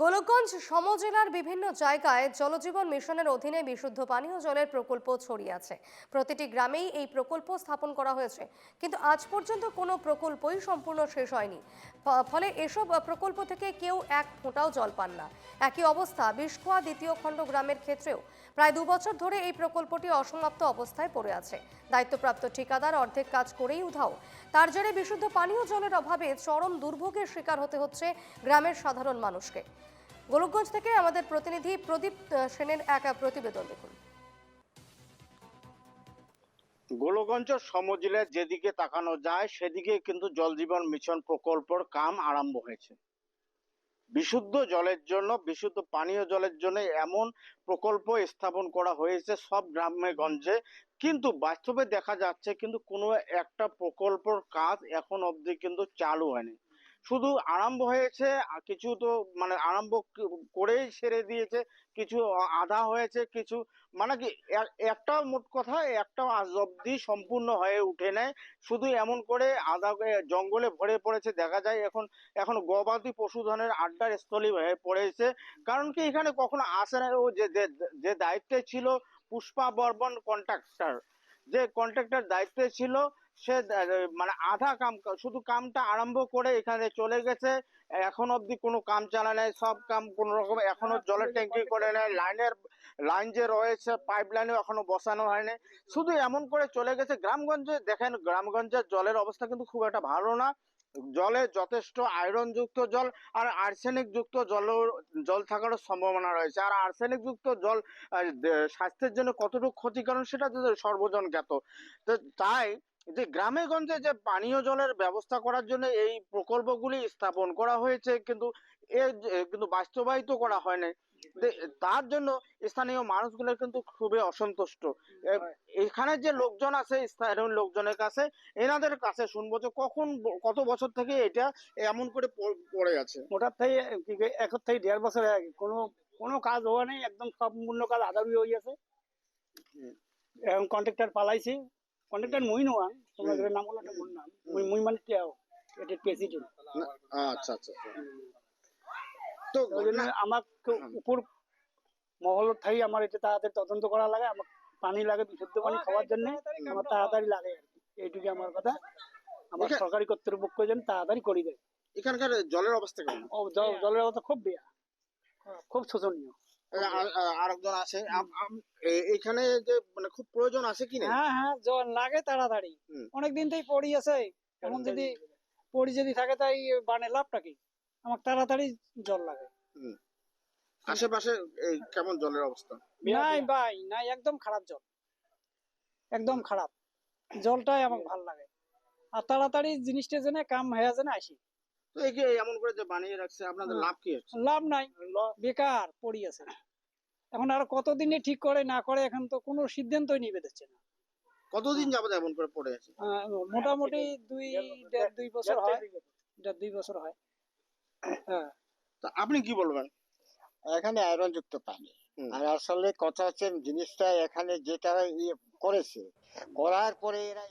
গোলকগঞ্জ সমজেলার বিভিন্ন জায়গায় জলজীবন মিশনের অধীনে বিশুদ্ধ পানীয় জলের প্রকল্প ছড়িয়ে আছে। প্রতিটি গ্রামেই এই প্রকল্প স্থাপন করা হয়েছে। কিন্তু আজ পর্যন্ত কোনো প্রকল্পই সম্পূর্ণ শেষ হয়নি। ফলে এসব প্রকল্প থেকে কেউ এক ফোঁটাও জল পান না। একই অবস্থা বিশখোয়া দ্বিতীয় খণ্ড গ্রামের ক্ষেত্রেও। প্রায় দু বছর ধরে এই প্রকল্পটি অসমাপ্ত অবস্থায় পড়ে আছে। দায়িত্বপ্রাপ্ত ঠিকাদার অর্ধেক কাজ করেই উধাও। তার জেরে বিশুদ্ধ পানীয় জলের অভাবে চরম দুর্ভোগের শিকার হতে হচ্ছে গ্রামের সাধারণ মানুষকে। গোলকগঞ্জ থেকে আমাদের প্রতিনিধি প্রদীপ সেনের এক প্রতিবেদন দেখুন। গোলগঞ্জ সমজিলে যেদিকে তাকানো যায় সেদিকে কিন্তু জল জীবন মিশন প্রকল্পের কাম আরম্ভ হয়েছে। বিশুদ্ধ জলের জন্য, বিশুদ্ধ পানীয় জলের জন্য এমন প্রকল্প স্থাপন করা হয়েছে সব গ্রামে গঞ্জে। কিন্তু বাস্তবে দেখা যাচ্ছে, কিন্তু কোনো একটা প্রকল্পের কাজ এখন অবধি কিন্তু চালু হয়নি। শুধু আরম্ভ হয়েছে কিছু তো মানে আরম্ভ করেই সেরে দিয়েছে, কিছু আধা হয়েছে, কিছু মানে কি এক- একটা মোট কথা একটা আজ অব্দি সম্পূর্ণ হয়ে উঠে নেয় শুধু এমন করে আধা জঙ্গলে ভরে পড়েছে, দেখা যায় এখন এখন গবাদি পশুধনের আড্ডার স্থলী হয়ে পড়েছে। কারণ কি, এখানে কখনো আসে না, ও যে, যে- যে দায়িত্বে ছিল, পুষ্পা বর্মন কন্ট্রাক্টর যে কন্ট্রাক্টর দায়িত্বে ছিল সে মানে আধা কাম, শুধু কামটা আরম্ভ করে এখানে চলে গেছে। এখন অবধি কোনো কাম চালা নেই, সব কাম কোন রকম, এখনও জলের ট্যাঙ্কি করে নেয় লাইনের, লাইন যে রয়েছে, পাইপ লাইনও এখনও বসানো হয়নি। শুধু এমন করে চলে গেছে, গ্রামগঞ্জে, দেখেন গ্রামগঞ্জের জলের অবস্থা কিন্তু খুব একটা ভালো না। জলে যথেষ্ট আয়রন যুক্ত জল আর আর্সেনিক যুক্ত জল জল থাকারও সম্ভাবনা রয়েছে। আর আর্সেনিক যুক্ত জল স্বাস্থ্যের জন্য কতটুকু ক্ষতিকারক সেটা সর্বজন জ্ঞাত তো তাই যে গ্রামে গঞ্জে যে পানীয় জলের ব্যবস্থা করার জন্য এই প্রকল্পগুলি স্থাপন করা হয়েছে কিন্তু এ কিন্তু বাস্তবায়িত করা হয়নি তার জন্য স্থানীয় মানুষগুলো কিন্তু খুবই অসন্তুষ্ট। এখানে যে লোকজন আছে স্থানীয় লোকজনের কাছে এনাদের কাছে শুনব যে কখন কত বছর থেকে এটা এমন করে পড়ে আছে। ওটার থেকে কি কই, এখন থেকে দেড় বছর হয়ে গেছে কোনো কোনো কাজ হওয়া নেই একদম সম্পূর্ণ কাজ আদাবি হয়ে গেছে। এখন কন্ট্রাক্টর পালাইছে। কন্ট্রাক্টর মুই নোয়া তোমরা হুম। নাম মুই নাম। মুই মুই মানে টিয়াও এটা প্রেসিডেন্ট আচ্ছা আচ্ছা আচ্ছা। তো। উপর মহল থাই আমার এটা তাড়াতাড়ি তদন্ত করা লাগে আমার পানি লাগে বিশুদ্ধ পানি খাওয়ার জন্য আমার তাড়াতাড়ি লাগে। এইটুকু আমার কথা। আমার সরকারি কর্তৃপক্ষ যেন তাড়াতাড়ি করি দেয়। এখানকার জলের অবস্থা কেমন? জল- জলের অবস্থা খুব বেয়া। খুব শোচনীয় আর- আর- আরেকজন আছে। এখানে যে মানে খুব প্রয়োজন আছে কি না হ্যাঁ হ্যাঁ জল লাগে তাড়াতাড়ি। হুম। অনেকদিন থেকে পড়ি আছে। এখন যদি পড়ি যদি থাকে তাই বানে লাভটা কি? আমার তাড়াতাড়ি জল লাগে। আশেপাশে এই কেমন জলের অবস্থা? নাই ভাই নাই একদম খারাপ জল একদম খারাপ। জলটাই আমার ভালো লাগে। আর তাড়াতাড়ি জিনিসটা জেনে কাম হয়ে জেনে আসি। তো এই এমন করে যে বানিয়ে রাখছে আপনাদের লাভ কি হচ্ছে? লাভ নাই বেকার পড়ি আছে এখন আর কতদিনে ঠিক করে না করে এখন তো কোনো সিদ্ধান্তই নিবে দিচ্ছে না। কতদিন যাবত এমন করে পড়ে আছে? মোটামুটি দুই দুই বছর হয়। দেড় দুই বছর হয়। হ্যাঁ। তা আপনি কি বলবেন? এখানে আয়রন যুক্ত পানি আর আসলে কথা হচ্ছে জিনিসটা এখানে যেটা ইয়ে করেছে করার পরে এরা